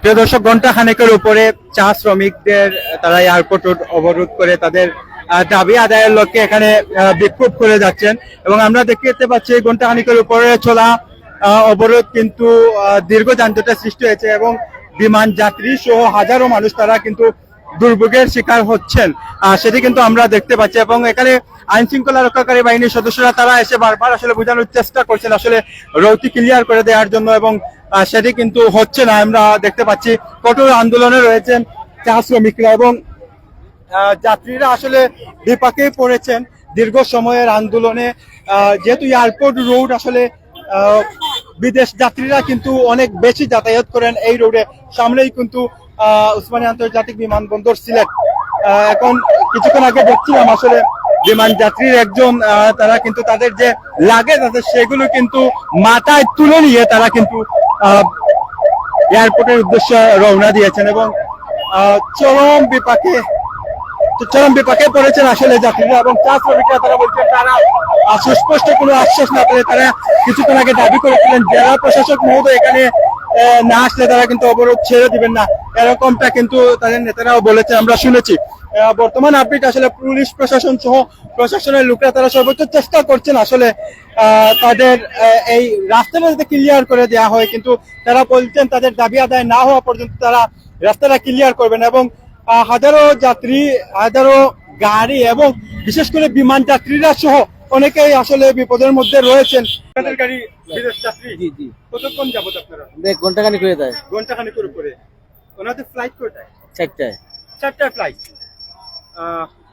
প্রিয় দর্শক ঘণ্টা খানেকের উপরে চা শ্রমিকদের তারা এয়ারপোর্ট রোড অবরোধ করে তাদের দাবি আদায়ের লক্ষ্যে এখানে বিক্ষোভ করে যাচ্ছেন। এবং আমরা দেখতে পাচ্ছি ঘণ্টা খানেকের উপরে চলা অবরোধ কিন্তু দীর্ঘ যানজটের সৃষ্টি হয়েছে এবং বিমান যাত্রী সহ হাজারো মানুষ তারা কিন্তু দুর্ভোগের শিকার হচ্ছেন। সেটি কিন্তু আমরা দেখতে পাচ্ছি এবং এখানে আইন শৃঙ্খলা রক্ষাকারী বাহিনীর সদস্যরা তারা এসে বারবার আসলে বোঝানোর চেষ্টা করছেন আসলে রৌতি ক্লিয়ার করে দেওয়ার জন্য এবং সেটি কিন্তু হচ্ছে না। আমরা দেখতে পাচ্ছি কঠোর আন্দোলনে রয়েছেন চা শ্রমিকরা এবং যাত্রীরা আসলে বিপাকে পড়েছেন। দীর্ঘ সময়ের আন্দোলনে যেহেতু এয়ারপোর্ট রোড আসলে বিদেশ যাত্রীরা কিন্তু অনেক বেশি যাতায়াত করেন। এই রোডে সামনেই কিন্তু উসমানী আন্তর্জাতিক বিমানবন্দর সিলেট। এখন কিছুক্ষণ আগে দেখছিলাম আসলে বিমান যাত্রীর একজন তারা কিন্তু তাদের যে লাগেজ আছে সেগুলো কিন্তু মাথায় তুলে নিয়ে তারা কিন্তু এয়ারপোর্টের উদ্দেশ্যে রওনা দিয়েছেন এবং চরম বিপাকে চরম বিপাকে পড়েছেন আসলে যাত্রীরা এবং চা শ্রমিকরা তারা বলছেন তারা সুস্পষ্ট কোনো আশ্বাস না পেলে তারা কিছুক্ষণ আগে দাবি করেছিলেন, জেলা প্রশাসক মহোদয় এখানে না আসলে তারা কিন্তু অবরোধ ছেড়ে দিবেন না। এরকমটা কিন্তু তাদের নেতারাও বলেছে আমরা শুনেছি। বর্তমান আপডেট আসলে পুলিশ প্রশাসন সহ প্রশাসনের লোকরা তারা সর্বোচ্চ চেষ্টা করছেন আসলে তাদের এই রাস্তাটা যাতে ক্লিয়ার করে দেওয়া হয়। কিন্তু তারা বলছেন তাদের দাবি আদায় না হওয়া পর্যন্ত তারা রাস্তাটা ক্লিয়ার করবেন এবং হাজারো যাত্রী, হাজারো গাড়ি এবং বিশেষ করে বিমান যাত্রীরা সহ অনেকেই আসলে বিপদের মধ্যে রয়েছেন। গাড়ি বিদেশ যাত্রী? জি জি। কতক্ষণ যাবত আপনারা? দেখ ঘন্টাখানি করে দেয় ঘণ্টা খানিক উপরে ওনাদের ফ্লাইট কোথায় চারটায়। চারটার ফ্লাইট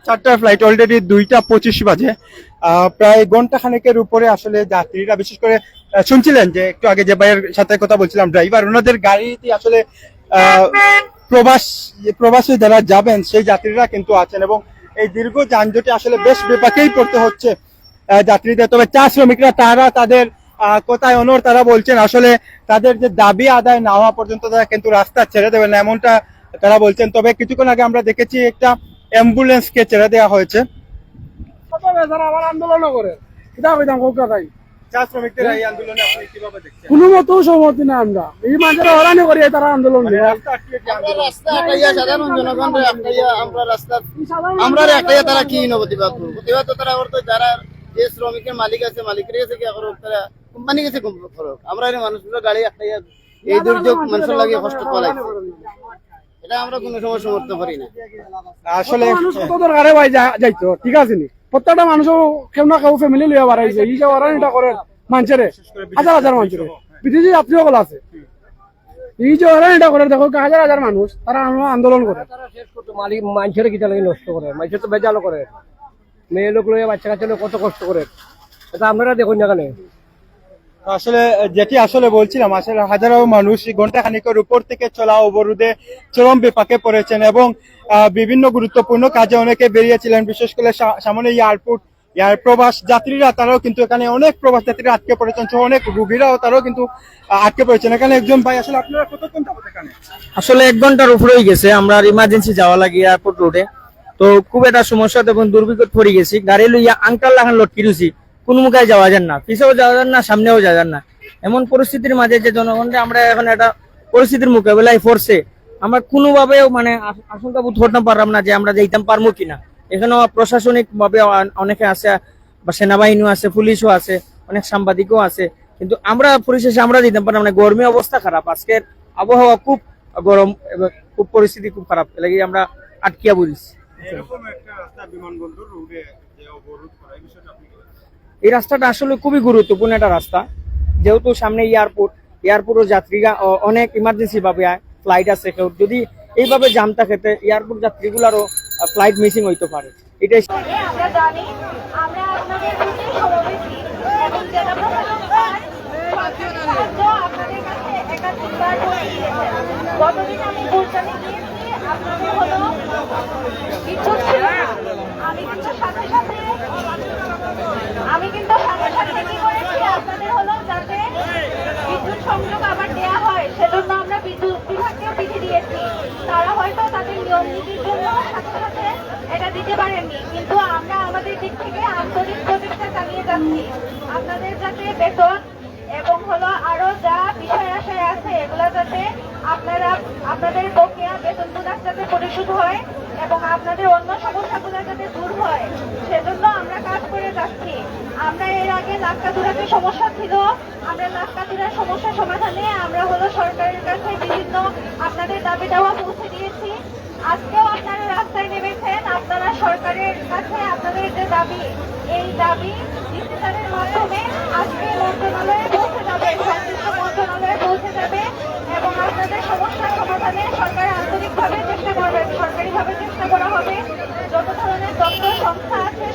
চারটার ফ্লাইট অলরেডি দুইটা পঁচিশ বাজে। আহ, প্রায় ঘণ্টা খানেকের উপরে আসলে যাত্রীরা বিশেষ করে শুনছিলেন যে একটু আগে যে ভাইয়ের সাথে কথা বলছিলাম ড্রাইভার ওনাদের গাড়িতে আসলে প্রবাস প্রবাসী যারা যাবেন সেই যাত্রীরা কিন্তু আছেন এবং এই দীর্ঘ যানজটে আসলে বেশ বিপাকেই পড়তে হচ্ছে। যাত্রীদের। তবে চা শ্রমিকরা তারা তাদের কোথায় অনর তারা বলছেন আসলে তাদের যে দাবি আদায় না হওয়া পর্যন্ত তারা কিন্তু রাস্তা ছেড়ে দেবেন না এমনটা তারা বলছেন। তবে কিছুক্ষণ আগে আমরা দেখেছি একটা অ্যাম্বুলেন্সকে ছেড়ে দেওয়া হয়েছে। আবার আন্দোলন করে এটা কইতাম কোকা তাই চা শ্রমিকদের এই আন্দোলনে আপনি কীভাবে দেখছেন? কোনো মতো সহমতি না আমরা এই মানুষেরা হরানি করে তারা আন্দোলন মানে সাধারণ আমরা রাস্তা আমরা একটাইয়া তারা কি প্রতিবাদ প্রতিবাদ তো তারা যারা যে শ্রমিকের মালিক আছে মালিকের কাছে কি করুক তারা কোম্পানি কাছে করুক আমরা এই মানুষগুলো গাড়ি একটাইয়া এই দুর্যোগ মানুষের লাগে কষ্ট পালাইছে। এটা আমরা কোনো সময় সমর্থন করি না। আসলে মানুষ কত দরকারে ভাই যাইতো ঠিক আছে নি? প্রত্যেকটা মানুষ কেউ না কেউ ফ্যামিলি লিয়া বাড়াইছে এই যে হরানিটা করে মানুষের হাজার হাজার মানুষের। বিদেশি যাত্রী সকল আছে। এই যে হরানিটা করে দেখো হাজার হাজার মানুষ তারা আন্দোলন করে। তারা শেষ মালিক মানুষের কিটা লাগে নষ্ট করে মানুষের তো বেজালো করে। মেয়ে লোক লইয়া বাচ্চা কাচ্চা কত কষ্ট করে? এটা আপনারা দেখুন না কেন আসলে যেটি আসলে বলছিলাম আসলে হাজারো মানুষ ঘণ্টা খানিকের উপর থেকে চলা অবরোধে চরম বিপাকে পড়েছেন এবং আহ, বিভিন্ন গুরুত্বপূর্ণ কাজে অনেকে বেরিয়েছিলেন বিশেষ করে সামনে এয়ারপোর্ট এয়ার প্রবাস যাত্রীরা তারাও কিন্তু এখানে অনেক প্রবাস যাত্রীরা আটকে পড়েছেন অনেক রুগীরাও তারাও কিন্তু আটকে পড়েছেন। এখানে একজন ভাই আসলে আপনারা কতক্ষণ যাবত এখানে? আসলে এক ঘণ্টার উপরেই গেছে আমরা ইমার্জেন্সি যাওয়া লাগে এয়ারপোর্ট রোডে তো খুব একটা সমস্যা এবং দুর্বিপদ পড়ে গেছি। গাড়ি লইয়া আংটাল লাগান লটকি রুছি কোন মুখায় যাওয়া যান না। পিছেও যাওয়া যান না, সামনেও যাওয়া যান না। এমন পরিস্থিতির মাঝে যে জনগণকে আমরা এখন একটা পরিস্থিতির মোকাবেলায় পড়ছে, আমরা কোনোভাবেও মানে আশ- আশঙ্কা বোধ করতে পারলাম না যে আমরা যাইতাম পারব কিনা। এখানেও প্রশাসনিক ভাবে অনেকে আছে, বা সেনাবাহিনীও আছে, পুলিশও আছে, অনেক সাংবাদিকও আছে। কিন্তু আমরা পরিশেষে আমরা দিতাম পারলাম মানে গরমে অবস্থা খারাপ। আজকের আবহাওয়া খুব গরম খুব পরিস্থিতি খুব খারাপ। লাগে আমরা আটকিয়া বলিছি এরকম একটা রাস্তা বিমানবন্দর রোডে যে অবরোধ করা এই বিষয়টা আপনি এই রাস্তাটা আসলে খুবই গুরুত্বপূর্ণ একটা রাস্তা। যেহেতু সামনে এয়ারপোর্ট এয়ারপোর্টও যাত্রীরা অনেক ইমার্জেন্সি ভাবে ফ্লাইট আছে কেউ। যদি এইভাবে জাম থাকে এয়ারপোর্ট যাত্রীগুলারও ফ্লাইট মিসিং হইতে পারে। এটাই করে আমরা জানি আমরা আপনাদের এবং জেলা আপনাদের কাছে একাধিকবার গতদিন আমি আমি কিন্তু সাথে সাথে আমি কিন্তু আপনাদের হলো যাতে বিদ্যুৎ সংযোগ আবার দেওয়া হয়, সেজন্য আমরা বিদ্যুৎ বিভাগকেও চিঠি দিয়েছি। তারা হয়তো তাদের নিয়ম নীতির জন্য এটা দিতে পারেননি, কিন্তু আমরা আমাদের দিক থেকে আন্তরিক প্রচেষ্টা চালিয়ে যাচ্ছি। আপনাদের যাতে বেতন এবং হলো আরও যা বিষয় আশয় আছে, এগুলো যাতে আপনারা আপনাদের বকেয়া বেতনগুলো যাতে পরিশোধ হয় এবং আপনাদের অন্য সমস্যাগুলো যাতে দূর হয়, সেজন্য আমরা কাজ করে যাচ্ছি। আমরা এর আগে লাক্কাতুরাতে সমস্যা ছিল। আমরা লাক্কাতুরার সমস্যা সমাধানে আমরা হলো সরকারের কাছে বিভিন্ন আপনাদের দাবি দেওয়া পৌঁছে দিয়েছি। আজকেও আপনারা রাস্তায় নেমেছেন। আপনারা সরকারের কাছে আপনাদের যে দাবি, এই দাবি ডিজিটালের মাধ্যমে আজকে মন্ত্রণালয়ে পৌঁছে যাবে সংশ্লিষ্ট মন্ত্রণালয়ে পৌঁছে যাবে এবং আপনাদের সমস্যার সমাধানে সরকার আন্তরিকভাবে চেষ্টা করবে সরকারিভাবে চেষ্টা করা হবে যত ধরনের দপ্তর সংস্থা আছে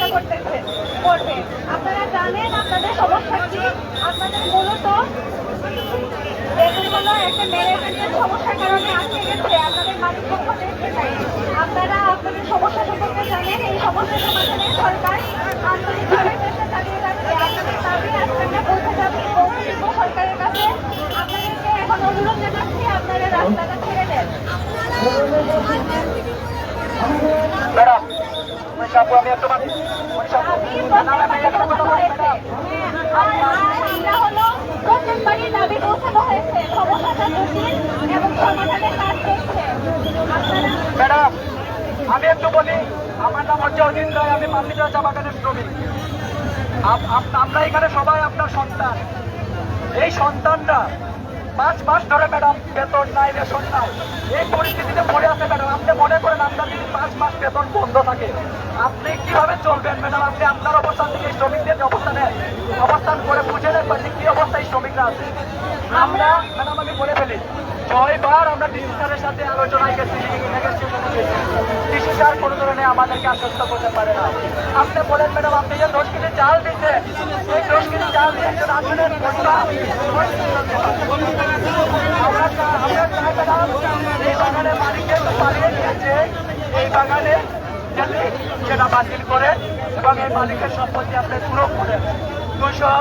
চেষ্টা করতেছে করবে। আপনারা জানেন আপনাদের সমস্যা কি? আপনাদের মূলত বেতনগুলো একটা ম্যানেজমেন্টের সমস্যার কারণে আটকে গেছে আপনাদের মালিক পক্ষ দেখতে চাই আপনারা আপনাদের সমস্যা সম্পর্কে জানেন এই সমস্যা সমাধানে সরকার আন্তরিকভাবে চেষ্টা চালিয়ে যাচ্ছে। আপনাদের দাবি আজকে পৌঁছে যাবে পৌঁছে সরকারের কাছে আপনাদেরকে এখন অনুরোধ জানাচ্ছি আপনারা রাস্তাটা ছেড়ে দেন। ম্যাডাম আমি একটু আপনারা ম্যাডাম আমি একটু বলি আমার নাম হচ্ছে অজিন রায় আমি মাল্লিকা চা বাগানের শ্রমিক। আমরা এখানে সবাই আপনার সন্তান। এই সন্তানরা পাঁচ মাস ধরে ম্যাডাম, বেতন নাই, রেশন নাই। এই পরিস্থিতিতে পড়ে আছে ম্যাডাম। আপনি মনে করেন আপনার যদি পাঁচ মাস বেতন বন্ধ থাকে, আপনি কীভাবে চলবেন ম্যাডাম? আপনি আপনার অবস্থান থেকে শ্রমিকদের যে অবস্থান অবস্থান করে বুঝে নেন যে কি অবস্থায় শ্রমিকরা আছে। আমরা, ম্যাডাম, আমি বলে ফেলি, ছয়বার আমরা ডিজিটালের সাথে আলোচনায় গেছি স্যার কোনো ধরনের আমাদেরকে আশ্বস্ত করতে পারে না। আপনি বলেন ম্যাডাম, আপনি যে দশ কেজি চাল দিচ্ছে এই দশ কেজি চাল দিয়ে এই বাগানে সেটা বাতিল করে এবং এই মালিকের সম্পত্তি আপনি দুশো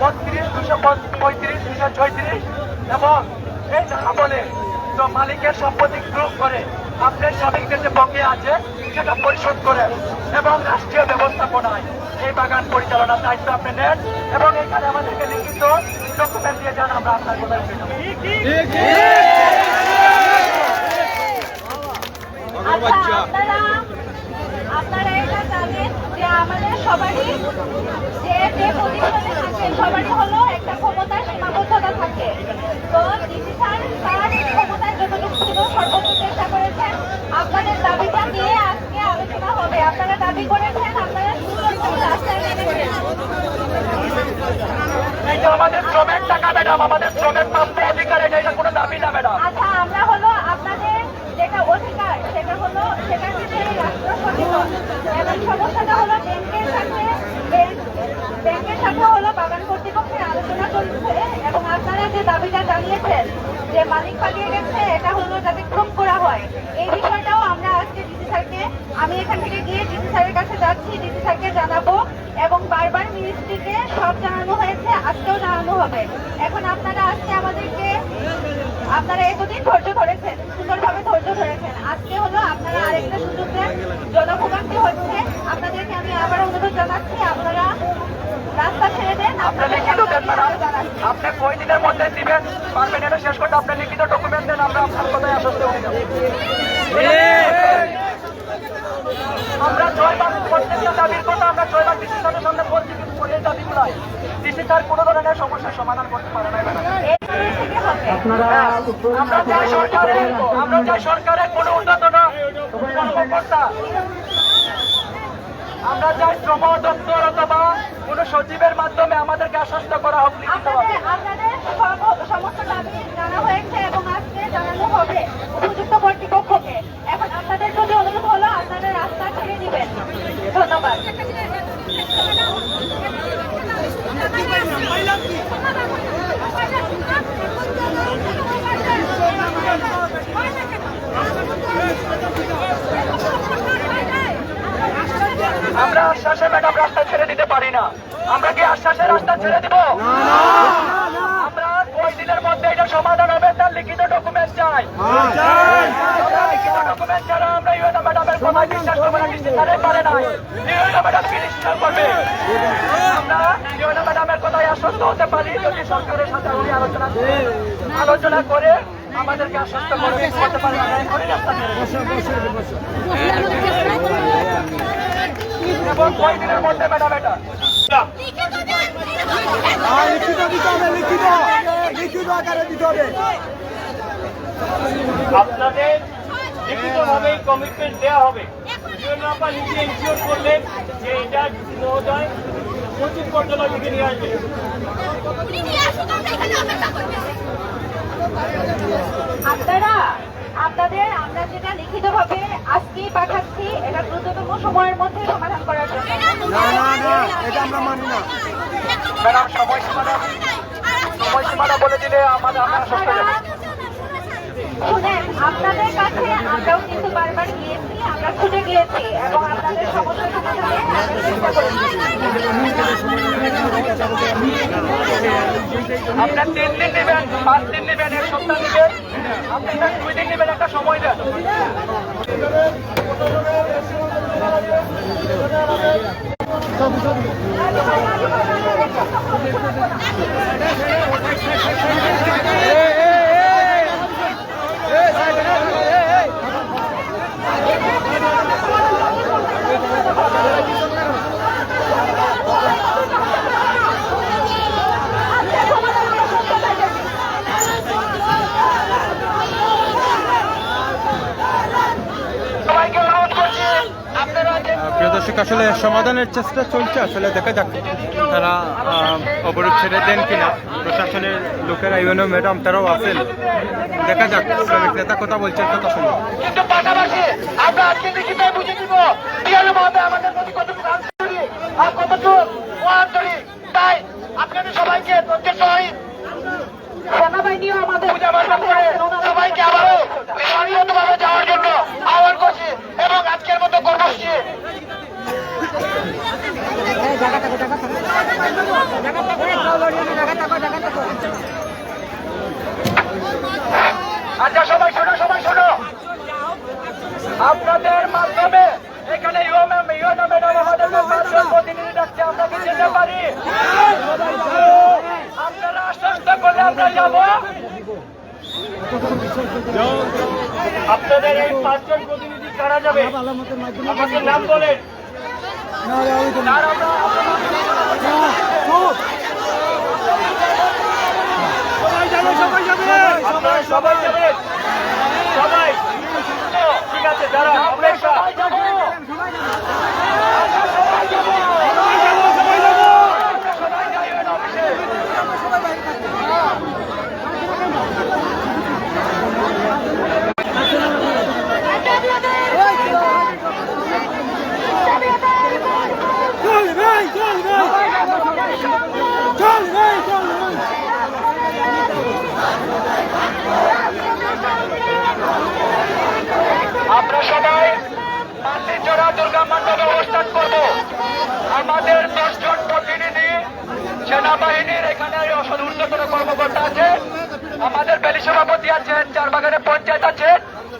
বত্রিশ, দুশো পঁয়ত্রিশ এবং মালিকের সম্পত্তি গ্রুপ করে। আপনার শ্রমিকদের যে বকে আছে সেটা পরিশোধ করেন এবং রাষ্ট্রীয় ব্যবস্থাপনায় এই বাগান পরিচালনার দায়িত্ব আপনি নেন এবং এখানে আমাদেরকে লিখিত ডকুমেন্ট দিয়ে যান আমরা আপনার আচ্ছা আপনারা আপনারা এটা জানেন যে আমাদের সবারই যে যে পজিশনে থাকে সবারই হলো একটা ক্ষমতার সীমাবদ্ধতা থাকে তো ডিসি স্যার তার ক্ষমতায় যতটুকু ছিল সর্বোচ্চ চেষ্টা করেছেন আপনাদের দাবিটা নিয়ে আজকে আলোচনা হবে আপনারা দাবি করেছেন আপনারা সুন্দর রাস্তায় নেমেছেন এটা আমাদের শ্রমের টাকা ম্যাডাম, আমাদের শ্রমের প্রাপ্য অধিকার, এটা এটা কোনো দাবি না ম্যাডাম। আচ্ছা আমরা হলো আপনাদের যেটা অধিকার, সেটা হলো সেটার ক্ষেত্রে রাষ্ট্র এবং সমস্যাটা হলো ব্যাংকের সাথে, ব্যাংক- ব্যাংকের সাথে হলো বাগান কর্তৃপক্ষের আলোচনা চলছে এবং আপনারা যে দাবিটা জানিয়েছেন, যে মালিক পালিয়ে গেছে, এটা হলো যাতে প্রুভ করা হয়। এই বিষয়টাও আমরা আজকে ডিসি স্যারকে, আমি এখান থেকে গিয়ে ডিসি স্যারের কাছে যাচ্ছি, ডিসি স্যারকে জানাব এবং বারবার মিনিস্ট্রিকে সব জানানো হয়েছে হবে। এখন আপনারা আজকে আমাদেরকে আপনারা এতদিন ধৈর্য ধরেছেন সুন্দরভাবে ধৈর্য ধরেছেন। আজকে হলো আপনারা আরেকটা সুযোগ দেন। জনভোগান্তি হচ্ছে। আপনাদেরকে আমি আবার অনুরোধ জানাচ্ছি আপনারা রাস্তা ছেড়ে দেন আপনি লিখিত দেন ম্যাডাম? আপনি কয় দিনের মধ্যে দিবেন? পারবেন এটা শেষ করতে। আপনি লিখিত ডকুমেন্ট দেন আমরা আপনার কথায় আশ্বস্ত হয়ে যাব আমরা ছয়বার প্রত্যেকটা দাবির কথা আমরা ডিসি স্যারের সামনে বলছি এই দাবিগুলাই ডিসি স্যার কোনো ধরনের সমস্যার সমাধান করতে পারে না হবে আমরা চাই সরকারের আমরা চাই সরকারের কোনো উন্নত না কর্মকর্তা। আমরা চাই শ্রম দপ্তর অথবা কোনো সচিবের মাধ্যমে আমাদেরকে আশ্বস্ত করা হোক লিখিতভাবে। আপনাদের আপনাদের সব- সমস্ত দাবি জানা হয়েছে এবং আজকে জানানো হবে উপযুক্ত কর্তৃপক্ষকে। এখন আপনাদের যদি অনুরোধ হলো আপনারা রাস্তা ছেড়ে দিবেন। ধন্যবাদ। আমরা আশ্বাসে ম্যাডাম রাস্তা ছেড়ে দিতে পারি না। আমরা কি আশ্বাসে রাস্তা ছেড়ে দিব? আমরা কয় মধ্যে এটা সমাধান হবে তার লিখিত ডকুমেন্ট চাই। লিখিত ডকুমেন্ট ছাড়া আমরা ইউএনও ম্যাডামের কথায় বিশ্বাস করব না স্যারের পারে নাই। ইউএনও ম্যাডাম কি নিশ্চয় করবে। আমরা ইউএনও ম্যাডামের কথায় আশ্বস্ত হতে পারি যদি সরকারের সাথে উনি আলোচনা আলোচনা করে আমাদেরকে আশ্বস্ত করতে পারে আপনাদের লিখিতভাবে কমিটমেন্ট দেওয়া হবে। জন্য আপনার নিজে ইনশিওর করলেন যে এটা মহোদয় সচিব পর্যালয় থেকে নিয়ে আসবে। আপনারা আপনাদের আমরা যেটা লিখিতভাবে আজকেই পাঠাচ্ছি এটা দ্রুততম সময়ের মধ্যে সমাধান করার জন্য। না না না এটা আমরা মানি না। ম্যাডাম সময়সীমাটা সময়সীমাটা বলে দিলে আমাদের আমরা সস্তা যাবে। শুনেন আপনাদের কাছে আমরাও কিন্তু বারবার গিয়েছি আমরা খুঁজে গিয়েছি এবং আপনাদের সমস্যা আপনার তিন দিন নেবেন পাঁচ দিন নেবেন এক সপ্তাহ নেবেন। আপনি একটা দুই দিন নেবেন একটা সময় দেন। সবাইকে আসলে সমাধানের চেষ্টা চলছে আসলে দেখা যাক তারা অবরোধ ছেড়ে দেন কিনা। প্রশাসনের লোকেরা ইউনো ম্যাডাম তারাও আছেন। দেখা যাক শ্রমিক নেতা কথা বলছেন কথা শুনুন কিন্তু পাশাপাশি আমরা আজকে লিখিত বুঝে দিব আমাদের প্রতি কতটুকু আন্তরিক আর কতটুকু অআন্তরিক তাই আপনাদের সবাইকে সহিত সেনাবাহিনীও আমাদের আবারও যাওয়ার জন্য আহ্বান করছি এবং আজকের মতো কর্মসূচি আচ্ছা সবাই শোনো সবাই শোনো। আপনাদের মাধ্যমে এখানে প্রতিনিধি ডাকছে, আমরা কি যেতে পারি? আপনারা আশ্বস্ত করলে আমরা যাব। আপনাদের এই পাঁচজন প্রতিনিধি কারা যাবে? আমাকে নাম বলেন। সবাই সবাই ঠিক আছে যারা অপেক্ষা সবাই যাই অফিসে আমরা সবাই মান্দিচড়া দুর্গা মণ্ডপে অবস্থান করব। আমাদের দশজন প্রতিনিধি, সেনাবাহিনীর এখানে ঊর্ধ্বতন কর্মকর্তা আছে, আমাদের বেলি সভাপতি আছেন চারবাগানের পঞ্চায়েত আছে,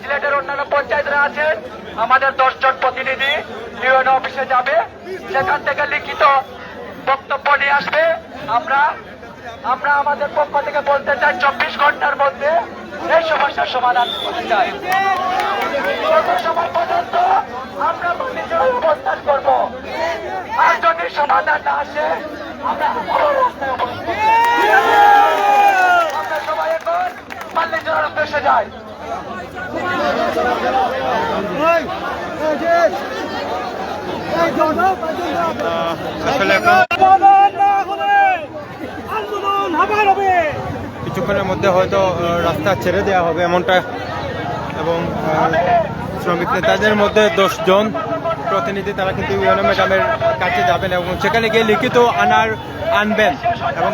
সিলেটের অন্যান্য পঞ্চায়েতরা আছেন, আমাদের দশজন প্রতিনিধি ইউএন অফিসে যাবে, সেখান থেকে লিখিত বক্তব্য নিয়ে আসবে। আমরা আমরা আমাদের পক্ষ থেকে বলতে চাই চব্বিশ ঘণ্টার মধ্যে এই সমস্যার সমাধান করতে চাই। যত সময় পর্যন্ত আমরা নিজের অবস্থান করব আর যদি সমাধান না আসে আমরা আবার রাস্তায় আমরা সবাই এখন মাল্লিজোর উদ্দেশ্যে যাই। আসলে এখন কিছুক্ষণের মধ্যে হয়তো রাস্তা ছেড়ে দেওয়া হবে এমনটা। এবং শ্রমিক নেতাদের মধ্যে দশজন প্রতিনিধি তারা কিন্তু ইউএনএ ম্যাডামের কাছে যাবেন এবং সেখানে গিয়ে লিখিত আনার আনবেন। এবং